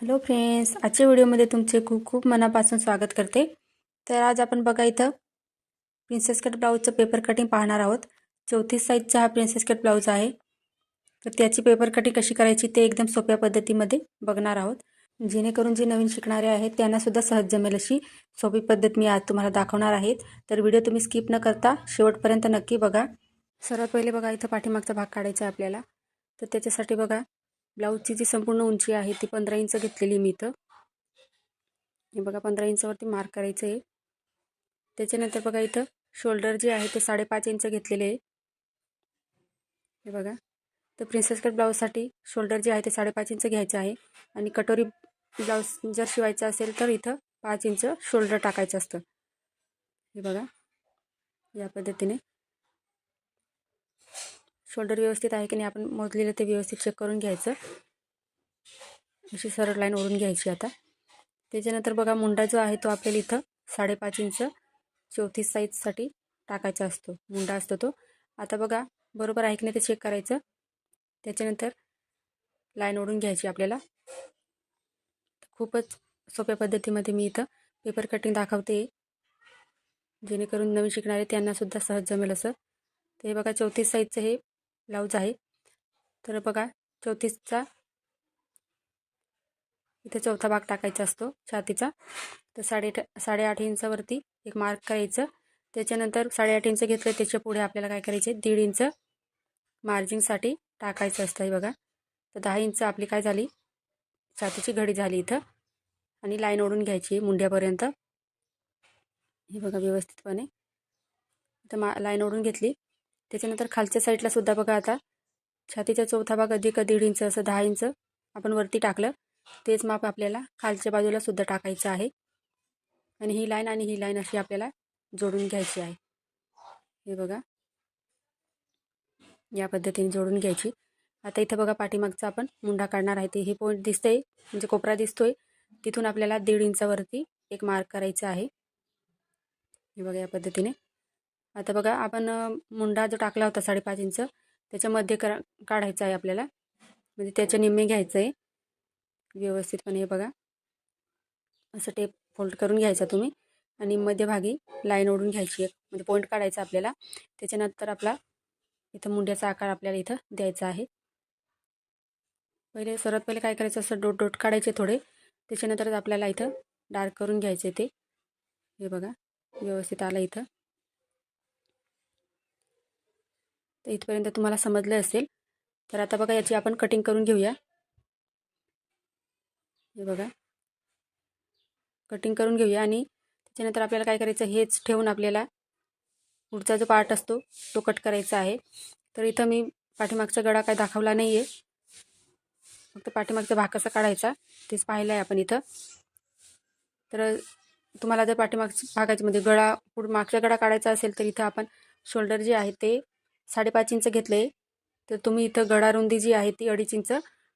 Hello friends आजच्या व्हिडिओमध्ये तुमचे खूप खूप मनापासून स्वागत करते. तर आज आपण बघा इथं प्रिन्सेस कट ब्लाऊजचं पेपर कटिंग पाहणार आहोत. चौतीस साईजचा हा प्रिन्सेस कट ब्लाऊज आहे. तर त्याची पेपर कटिंग कशी करायची ते एकदम सोप्या पद्धतीमध्ये बघणार आहोत. जेणेकरून जे नवीन शिकणारे आहेत त्यांनासुद्धा सहज जमेल अशी सोपी पद्धत मी आज तुम्हाला दाखवणार आहेत तर व्हिडिओ तुम्ही स्किप न करता शेवटपर्यंत नक्की बघा. सर्वात पहिले बघा इथं पाठीमागचा भाग काढायचा आहे आपल्याला. तर त्याच्यासाठी बघा ब्लाऊजची जी संपूर्ण उंची आहे ती पंधरा इंच घेतलेली मी इथं. हे बघा पंधरा इंचावरती मार्क करायचं आहे. त्याच्यानंतर बघा इथं शोल्डर जे आहे ते साडेपाच इंच घेतलेले आहे. हे बघा. तर प्रिन्सेस कट ब्लाऊजसाठी शोल्डर जे आहे ते साडेपाच इंच घ्यायचं आहे. आणि कटोरी ब्लाऊज जर शिवायचं असेल तर इथं पाच इंच शोल्डर टाकायचं असतं. हे बघा. या पद्धतीने. शोल्डर व्यवस्थित आहे की नाही आपण मोजलेलं ते व्यवस्थित चेक करून घ्यायचं. अशी सरळ लाईन ओढून घ्यायची आता. त्याच्यानंतर बघा मुंडा जो आहे तो आपल्याला इथं साडेपाच इंच चौतीस साईजसाठी टाकायचा असतो. मुंडा असतो तो. आता बघा बरोबर आहे की नाही ते चेक करायचं. त्याच्यानंतर लाईन ओढून घ्यायची आपल्याला. खूपच सोप्या पद्धतीमध्ये मी इथं पेपर कटिंग दाखवते. जेणेकरून नवीन शिकणारे त्यांनासुद्धा सहज जमेल असं. ते बघा चौतीस साईजचं हे ब्लाऊज आहे. तर बघा चौतीसचा इथे चौथा भाग टाकायचा असतो छातीचा. तर साडे साडेआठ इंचावरती एक मार्क करायचं. त्याच्यानंतर साडेआठ इंच घेतलं त्याच्या पुढे आपल्याला काय करायचे दीड इंच मार्जिंगसाठी टाकायचं असतं हे बघा. तर दहा इंच आपली काय झाली? छातीची घडी झाली इथं. आणि लाईन ओढून घ्यायची मुंड्यापर्यंत. हे बघा व्यवस्थितपणे. तर मा लाईन ओढून घेतली. त्याच्यानंतर खालच्या साईडला सुद्धा बघा आता. छातीचा चौथा भाग अधिक दीड इंच असं दहा इंच आपण वरती टाकलं. तेच माप आपल्याला खालच्या बाजूला सुद्धा टाकायचं आहे. आणि ही लाईन आणि ही लाईन अशी आपल्याला जोडून घ्यायची आहे. हे बघा. या पद्धतीने जोडून घ्यायची. आता इथं बघा पाठीमागचा आपण मुंडा काढणार आहे. ते हे पॉईंट दिसतंय म्हणजे कोपरा दिसतोय. तिथून आपल्याला दीड इंचावरती एक मार्क करायचा आहे. हे बघा या पद्धतीने. आता बघा आपण मुंडा जो टाकला होता साडेपाच इंच त्याच्यामध्ये करा काढायचा आहे आपल्याला. म्हणजे त्याच्या निम्मे घ्यायचं आहे व्यवस्थितपणे हे बघा. असं टेप फोल्ड करून घ्यायचा तुम्ही. आणि मध्यभागी लाईन ओढून घ्यायची एक. म्हणजे पॉईंट काढायचा आपल्याला. त्याच्यानंतर आपला इथं मुंड्याचा आकार आपल्याला इथं द्यायचा आहे. पहिले सर्वात पहिले काय करायचं? असं डोट डोट काढायचे थोडे. त्याच्यानंतरच आपल्याला इथं डार्क करून घ्यायचे ते. हे बघा. व्यवस्थित आलं इथं. तर इथपर्यंत तुम्हाला समजलं असेल. तर आता बघा याची आपण कटिंग करून घेऊया. हे बघा. कटिंग करून घेऊया आणि त्याच्यानंतर आपल्याला काय करायचं हेच ठेवून आपल्याला पुढचा जो पार्ट असतो तो कट करायचा आहे. तर इथं मी पाठीमागचा गळा काय दाखवला नाही आहे फक्त पाठीमागचा भाग कसा काढायचा तेच पाहिलं आहे आपण इथं. तर तुम्हाला जर पाठीमागच्या भागाच्या म्हणजे गळा पुढं मागचा गळा काढायचा असेल तर इथं आपण शोल्डर जे आहे ते साडेपाच इंच घेतले. तर तुम्ही इथं गडारुंदी जी आहे ती अडीच इंच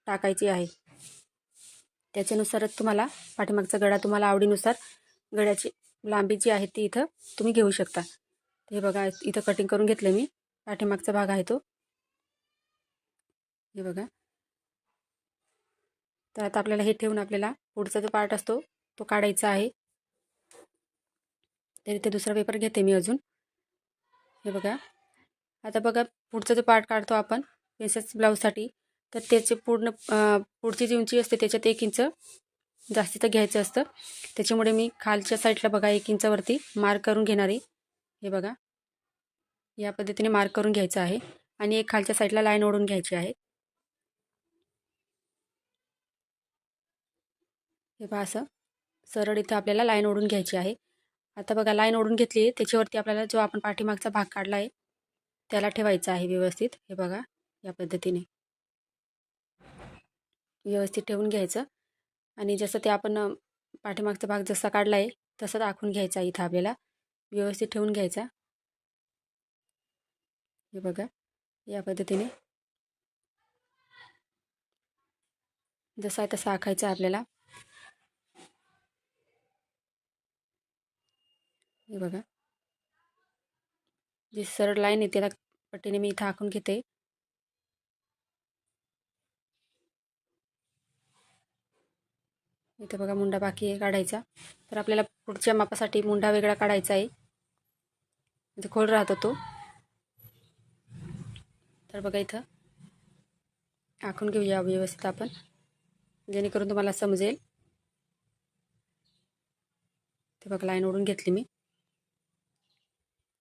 टाकायची आहे. त्याच्यानुसारच तुम्हाला पाठीमागचा गळा तुम्हाला आवडीनुसार गळ्याची लांबी जी आहे ती इथं तुम्ही घेऊ शकता. हे बघा इथं कटिंग करून घेतलं मी. पाठीमागचा भाग आहे तो. हे बघा. तर आता आपल्याला हे ठेवून आपल्याला पुढचा जो पार्ट असतो तो काढायचा आहे. तर इथे दुसरा पेपर घेते मी अजून. हे बघा. आता बघा पुढचा जो पार्ट काढतो आपण प्रिन्सेस ब्लाऊजसाठी तर त्याचे पूर्ण पुढची जी उंची असते त्याच्यात एक इंच जास्तीचं घ्यायचं असतं. त्याच्यामुळे मी खालच्या साईडला बघा एक इंचावरती मार्क करून घेणार आहे. हे बघा. या पद्धतीने मार्क करून घ्यायचं आहे. आणि एक खालच्या साईडला लाईन ओढून घ्यायची आहे. हे बघा असं. सरळ इथं आपल्याला लाईन ओढून घ्यायची आहे. आता बघा लाईन ओढून घेतली आहे. त्याच्यावरती आपल्याला जो आपण पाठीमागचा भाग काढला आहे त्याला ठेवायचं आहे व्यवस्थित. हे बघा या पद्धतीने. व्यवस्थित ठेवून घ्यायचं. आणि जसं ते आपण पाठीमागचा भाग जसा काढला आहे तसाच आखून घ्यायचा इथं आपल्याला. व्यवस्थित ठेवून घ्यायचा. हे बघा या पद्धतीने. जसा आहे तसा आखायचा आपल्याला. हे बघा. जी सरळ लाईन आहे त्याला पट्टीने मी इथं आखून घेते. इथे बघा मुंडा बाकी आहे काढायचा. तर आपल्याला पुढच्या मापासाठी मुंडा वेगळा काढायचा आहे. म्हणजे खोल राहतो तो. तर बघा इथं. आखून घेऊया व्यवस्थित आपण. जेणेकरून तुम्हाला समजेल. ते बघा लाईन ओढून घेतली मी.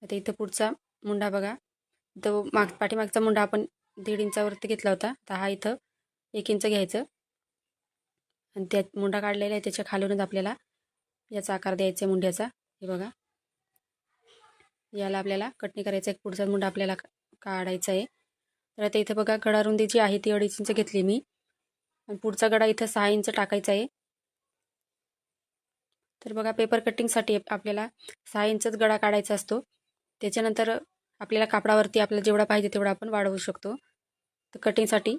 आता इथं पुढचा मुंडा बघा. तो माग पाठीमागचा मुंडा आपण दीड इंचावरती घेतला होता. तर हा इथं एक इंच घ्यायचं. आणि त्यात मुंडा काढलेला आहे त्याच्या खालूनच आपल्याला याचा आकार द्यायचा आहे मुंड्याचा. हे बघा. याला आपल्याला कटणी करायचं आहे. पुढचा मुंडा आपल्याला काढायचा आहे. तर आता इथं बघा गडा रुंदी जी आहे ती अडीच इंच घेतली मी. आणि पुढचा गडा इथं सहा इंच टाकायचा आहे. तर बघा पेपर कटिंगसाठी आपल्याला सहा इंचच गडा काढायचा असतो. त्याच्यानंतर आपल्याला कापडावरती आपल्याला जेवढा पाहिजे तेवढा आपण वाढवू शकतो. तर कटिंगसाठी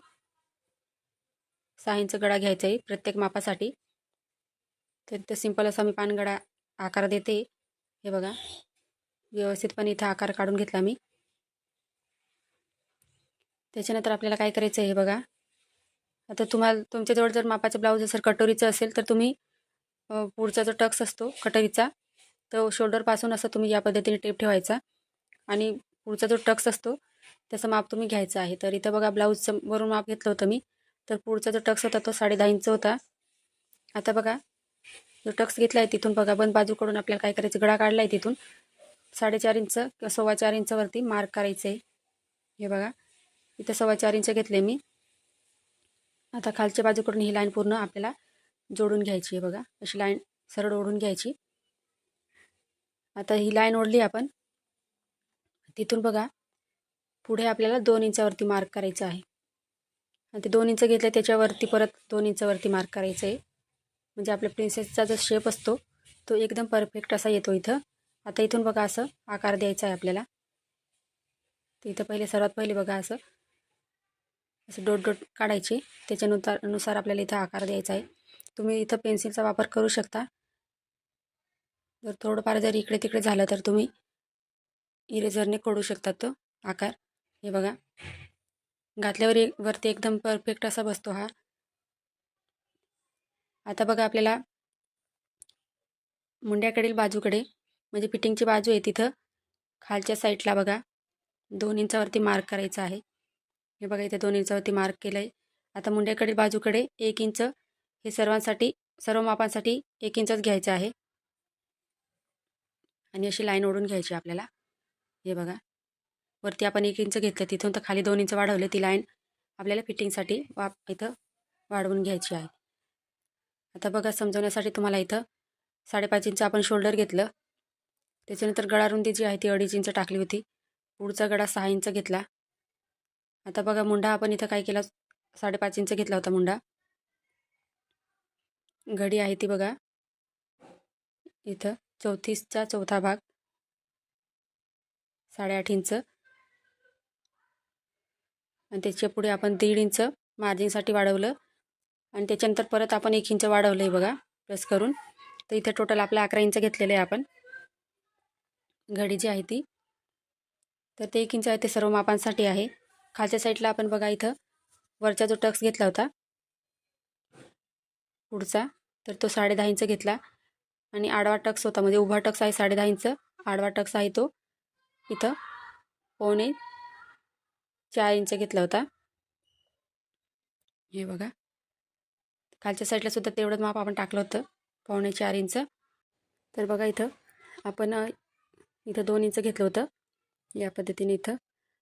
सहा इंच गडा घ्यायचा आहे प्रत्येक मापासाठी. तर इथं सिंपल असा मी पानगडा आकार देते. हे बघा. व्यवस्थितपणे इथं आकार काढून घेतला मी. त्याच्यानंतर आपल्याला काय करायचं आहे हे बघा. आता तुम्हाला तुमच्याजवळ जर मापाचं ब्लाऊज जर कटोरीचं असेल तर तुम्ही पुढचा जो टक्स असतो कटोरीचा तो शोल्डरपासून असं तुम्ही या पद्धतीने टेप ठेवायचा. आणि पुढचा जो टक्स असतो त्याचं माप तुम्ही घ्यायचं आहे. तर इथं बघा ब्लाऊजचं वरून माप घेतलं होतं मी. तर पुढचा जो टक्स होता तो साडेदहा इंच होता. आता बघा जो टक्स घेतला आहे तिथून बघा बंद बाजूकडून आपल्याला काय करायचं? गळा काढला आहे तिथून. साडेचार इंच किंवा सव्वा चार इंचवरती मार्क करायचं आहे हे बघा इथं सव्वा चार इंच घेतले मी. आता खालच्या बाजूकडून ही लाईन पूर्ण आपल्याला जोडून घ्यायची आहे बघा. अशी लाईन सरळ ओढून घ्यायची. आता ही लाईन ओढली आपण. तिथून बघा पुढे आपल्याला दोन इंचावरती मार्क करायचं आहे. आणि ते दोन इंच घेतलं त्याच्यावरती परत दोन इंचावरती मार्क करायचं आहे म्हणजे आपल्या प्रिन्सेसचा जो शेप असतो तो एकदम परफेक्ट असा येतो इथं. आता इथून बघा असं आकार द्यायचा आहे आपल्याला. तर इथं पहिले सर्वात पहिले बघा असं. असं डोट डोट काढायचे. त्याच्यानुसार नुसार आपल्याला इथं आकार द्यायचा आहे. तुम्ही इथं पेन्सिलचा वापर करू शकता. जर थोडंफार जर इकडे तिकडे झालं तर तुम्ही इरेझरने खोडू शकतात तो आकार. हे बघा. घातल्यावर एक वरती एकदम परफेक्ट असा बसतो हा. आता बघा आपल्याला मुंड्याकडील बाजूकडे म्हणजे फिटिंगची बाजू आहे तिथं खालच्या साईडला बघा दोन इंचावरती मार्क करायचा आहे. हे बघा इथे दोन इंचावरती मार्क केलं आहे आता मुंड्याकडील बाजूकडे एक इंच हे सर्वांसाठी सर्व मापांसाठी एक इंचच घ्यायचं आहे. आणि अशी लाईन ओढून घ्यायची आपल्याला. हे बघा. वरती आपण एक इंच घेतलं तिथून तर खाली दोन इंच वाढवले ती लाईन. आपल्याला फिटिंगसाठी वा इथं वाढवून घ्यायची आहे. आता बघा समजवण्यासाठी तुम्हाला इथं साडेपाच इंच आपण शोल्डर घेतलं. त्याच्यानंतर गळा रुंदी जी आहे ती अडीच इंच टाकली होती. पुढचा गळा सहा इंच घेतला. आता बघा मुंडा आपण इथं काय केला? साडेपाच इंच घेतला होता मुंडा. घडी आहे ती बघा. इथं चौतीसचा चौथा भाग. साडेआठ इंच. आणि त्याच्या पुढे आपण दीड इंच मार्जिनसाठी वाढवलं. आणि त्याच्यानंतर परत आपण एक इंच वाढवलं आहे बघा प्लस करून. तर इथं टोटल आपलं अकरा इंच घेतलेलं आहे आपण. घडी जी आहे ती. तर ते एक इंच आहे ते सर्व मापांसाठी आहे. खालच्या साईडला आपण बघा इथं वरचा जो टक्स घेतला होता. पुढचा तर तो साडे दहा इंच घेतला. आणि आडवा टक्स होता म्हणजे उभा टक्स आहे साडेदहा इंच. आडवा टक्स आहे तो. इथं. पोणे चार इंच घेतला होता. हे बघा. खालच्या साईडला सुद्धा तेवढंच माप आपण टाकलं होतं. पावणे चार इंच. तर बघा इथं. आपण इथं दोन इंच घेतलं होतं. या पद्धतीने इथं.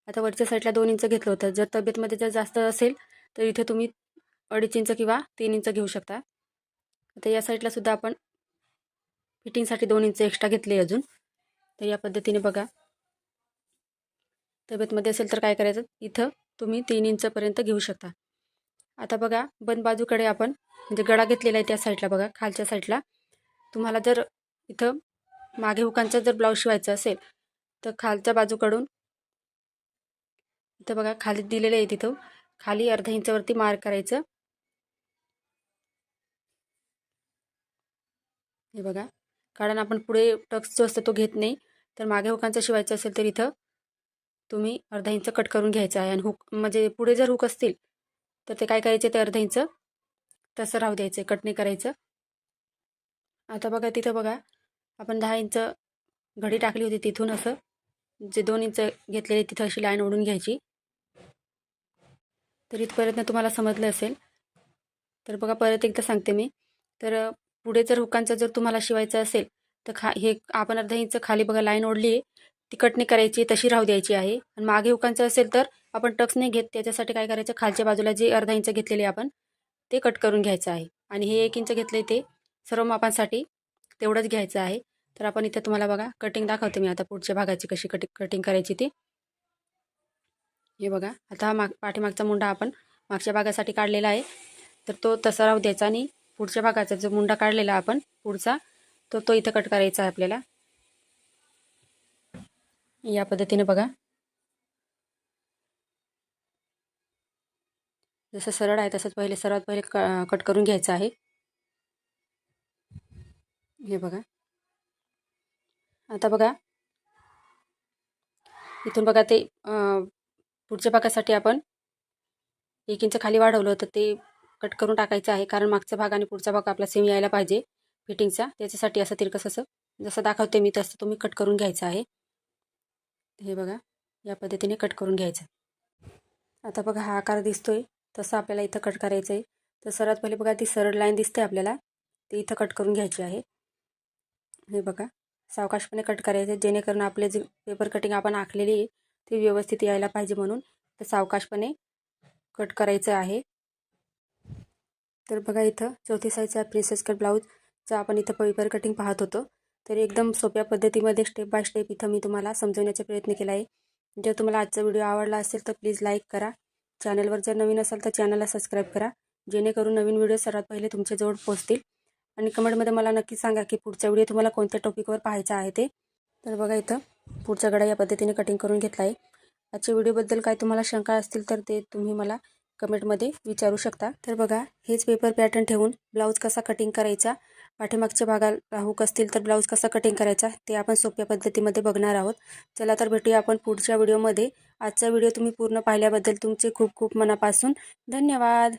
आता वरच्या साईडला दोन इंच घेतलं होतं. जर तब्येतमध्ये जर जास्त असेल तर इथे तुम्ही अडीच इंच किंवा तीन इंच घेऊ शकता. आता या साईडला सुद्धा आपण फिटिंगसाठी दोन इंच एक्स्ट्रा घेतले अजून. तर या पद्धतीने बघा. तब्येतमध्ये असेल तर काय करायचं? इथं तुम्ही तीन इंचपर्यंत घेऊ शकता. आता बघा बंद बाजूकडे आपण म्हणजे गळा घेतलेला आहे त्या साईडला बघा खालच्या साईडला. तुम्हाला जर इथं मागे हुकांचा जर ब्लाऊज शिवायचा असेल तर खालच्या बाजूकडून इथं बघा खाली दिलेलं आहे तिथं. खाली अर्धा इंचावरती मार्क करायचं. हे बघा. कारण आपण पुढे टक्स जो असतो तो घेत नाही. तर मागे हुकांचा शिवायचं असेल तर इथं तुम्ही अर्धा इंच कट करून घ्यायचं आहे. आणि हुक म्हणजे पुढे जर हुक असतील तर ते काय करायचे ते अर्धा इंच? तसं राहू द्यायचं कट नाही करायचं. आता बघा तिथं बघा आपण दहा इंच घडी टाकली होती तिथून असं. जे दोन इंच घेतलेले तिथं अशी लाईन ओढून घ्यायची. तर इथपर्यंत तुम्हाला समजलं असेल. तर बघा परत एकदा सांगते मी. तर पुढे जर हुकांचं जर तुम्हाला शिवायचं असेल तर खा हे आपण अर्धा इंच खाली बघा लाईन ओढली आहे. ती कट नाही करायची तशी राहू द्यायची आहे. आणि मागे हुकांचं असेल तर आपण टक्स नाही घेत त्याच्यासाठी काय करायचं? खालच्या बाजूला जे अर्धा इंच घेतलेले आपण ते कट करून घ्यायचं आहे. आणि हे एक इंच घेतले ते सर्व मापांसाठी तेवढंच घ्यायचं आहे. तर आपण इथं तुम्हाला बघा कटिंग दाखवते मी आता पुढच्या भागाची कशी कटिंग कटिंग करायची ती. हे बघा आता हा माग पाठीमागचा मुंडा आपण मागच्या भागासाठी काढलेला आहे. तर तो तसा राहू द्यायचा आणि पुढच्या भागाचा जो मुंडा काढलेला आपण पुढचा तो तो इथं कट करायचा आहे आपल्याला. या पद्धतीने बघा. जसं सरळ आहे तसंच पहिले सर्वात पहिले क कट करून घ्यायचं आहे. हे बघा. आता बघा. इथून बघा ते पुढच्या भागासाठी आपण एक इंच खाली वाढवलं होतं ते कट करून टाकायचं आहे. कारण मागचा भाग आणि पुढचा भाग आपला सेम यायला पाहिजे. फिटिंगचा त्याच्यासाठी असं तिरकस असं. जसं दाखवते मी तसं तुम्ही कट करून घ्यायचं आहे. हे बघा या पद्धतीने कट करून घ्यायचं. आता बघा हा आकार दिसतोय. तसं आपल्याला इथं कट करायचं आहे तर सर्वात पहिले बघा ती सरळ लाईन दिसते आपल्याला. ती इथं कट करून घ्यायची आहे. हे बघा सावकाशपणे कट करायचं जेणेकरून आपले जे पेपर कटिंग आपण आखलेली आहे ती व्यवस्थित यायला पाहिजे म्हणून तर सावकाशपणे कट करायचं आहे. तर बघा इथं चौथी साईजचा प्रिन्सेस कट ब्लाऊजचा आपण इथं पेपर कटिंग पाहत होतो. तर एकदम सोप्या पद्धतीमध्ये स्टेप बाय स्टेप इथं मी तुम्हाला समजवण्याचा प्रयत्न केला आहे. जर तुम्हाला आजचा व्हिडिओ आवडला असेल तर प्लीज लाईक करा. चॅनलवर जर नवीन असाल तर चॅनलला सबस्क्राईब करा. जेणेकरून नवीन व्हिडिओ सर्वात पहिले तुमच्याजवळ पोहोचतील. आणि कमेंटमध्ये मला नक्की सांगा की पुढचा व्हिडिओ तुम्हाला कोणत्या टॉपिकवर पाहायचा आहे ते. तर बघा इथं पुढचा गडा या पद्धतीने कटिंग करून घेतला आहे. आजच्या व्हिडिओबद्दल काय तुम्हाला शंका असतील तर ते तुम्ही मला कमेंटमध्ये विचारू शकता. तर बघा हेच पेपर पॅटर्न ठेवून ब्लाऊज कसा कटिंग करायचा पाठीमागच्या भागाला हुक असतील तर ब्लाऊज कसा कटिंग करायचा ते आपण सोप्या पद्धतीमध्ये बघणार आहोत. चला तर भेटूया आपण पुढच्या व्हिडिओमध्ये आजचा व्हिडिओ तुम्ही पूर्ण पाहिल्याबद्दल तुमचे खूप खूप मनापासून धन्यवाद.